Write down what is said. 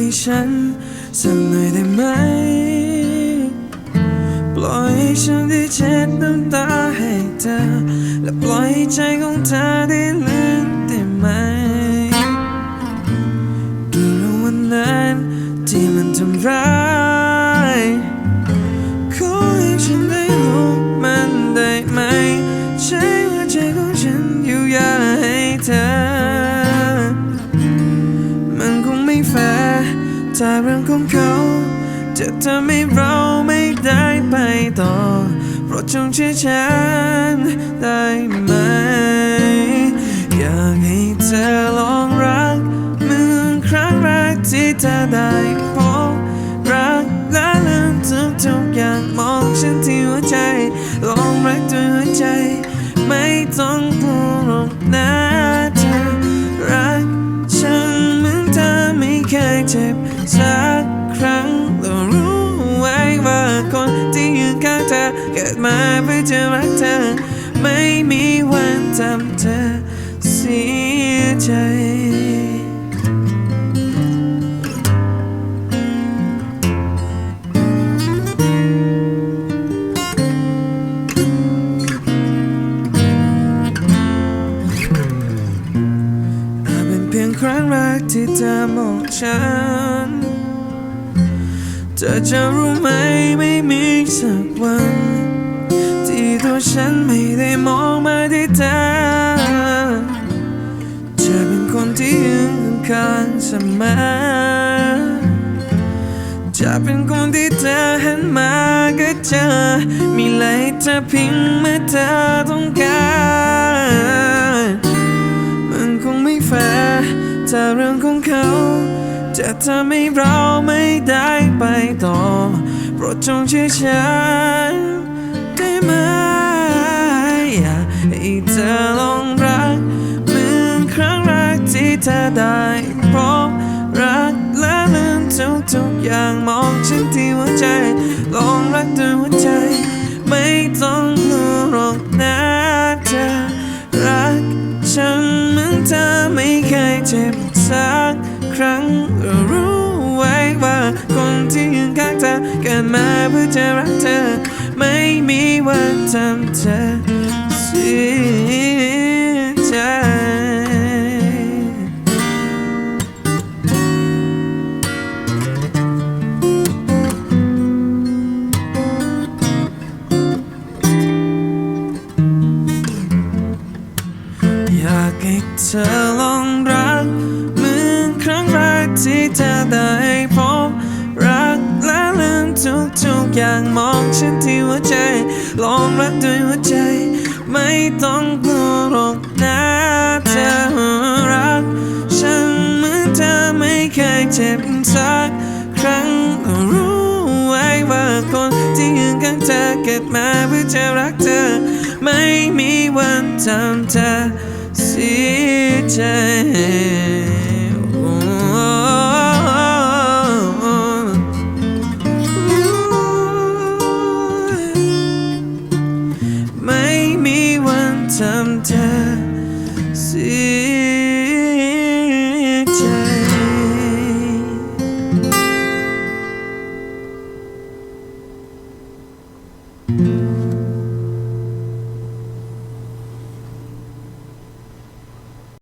ที่ฉันสักหน่อยได้ไหม ปล่อยให้ฉันได้เช็ดน้ำตาให้เธอ และปล่อยให้ใจของเธอได้ลืมได้ไหมดูเราวันนั้นที่มันทำร้าย ถ้าเรื่องของเขา จะทำให้เราไม่ได้ไปต่อโปรดจงเชื่อฉันได้ไหม อยากให้เธอลองรักเหมือนครั้งแรกที่เธอได้พบรักและลืมทุกทุกอย่างมองฉันที่หัวใจ ลองรักด้วยหัวใจ ไม่ต้องกลัวหรอกนะเธอรักฉันเหมือนเธอไม่เคยเจ็บ สักครั้งแล้วรู้ไว้ว่าคนที่ยืนข้างเธอเกิดมาเพื่อจะรักเธอ ไม่มีวันทำเธอ ครั้งแรกที่เธอมองฉัน เธอจะรู้ไหมไม่มีสักวัน ที่ตัวฉันไม่ได้มองมาที่เธอจะเป็นคนที่ยืนข้างๆเสมอจะเป็นคนที่เธอหันมาก็เจอมีอะไรเธอพิงเมื่อเธอต้องการ ถ้าเรื่องของเขา จะทำให้เราไม่ได้ไปต่อ โปรดจงเชื่อฉันได้ไหมอยากให้เธอลองรักเหมือนครั้งแรกที่เธอได้พบรักและลืมทุกทุกอย่างมองฉันที่หัวใจ ลองรักด้วยหัวใจ ไม่ต้องกลัวหรอกนะ สักครั้งรู้ไว้ว่าคนที่ยืนข้างเธอเกิดมาเพื่อจะรักเธอ ไม่มีวันทำเธอเสียใจอยากให้เธอลอง ที่เธอได้พบรักและลืมทุกทุกอย่างมองฉันที่หัวใจ ลองรักด้วยหัวใจ ไม่ต้องกลัวหรอกนะเธอรัก ฉันเหมือนเธอไม่เคยเจ็บสักครั้งรู้ไว้ว่าคนที่ยืนข้างเธอเกิดมาเพื่อจะรักเธอ ไม่มีวันทำเธอเสียใจ ท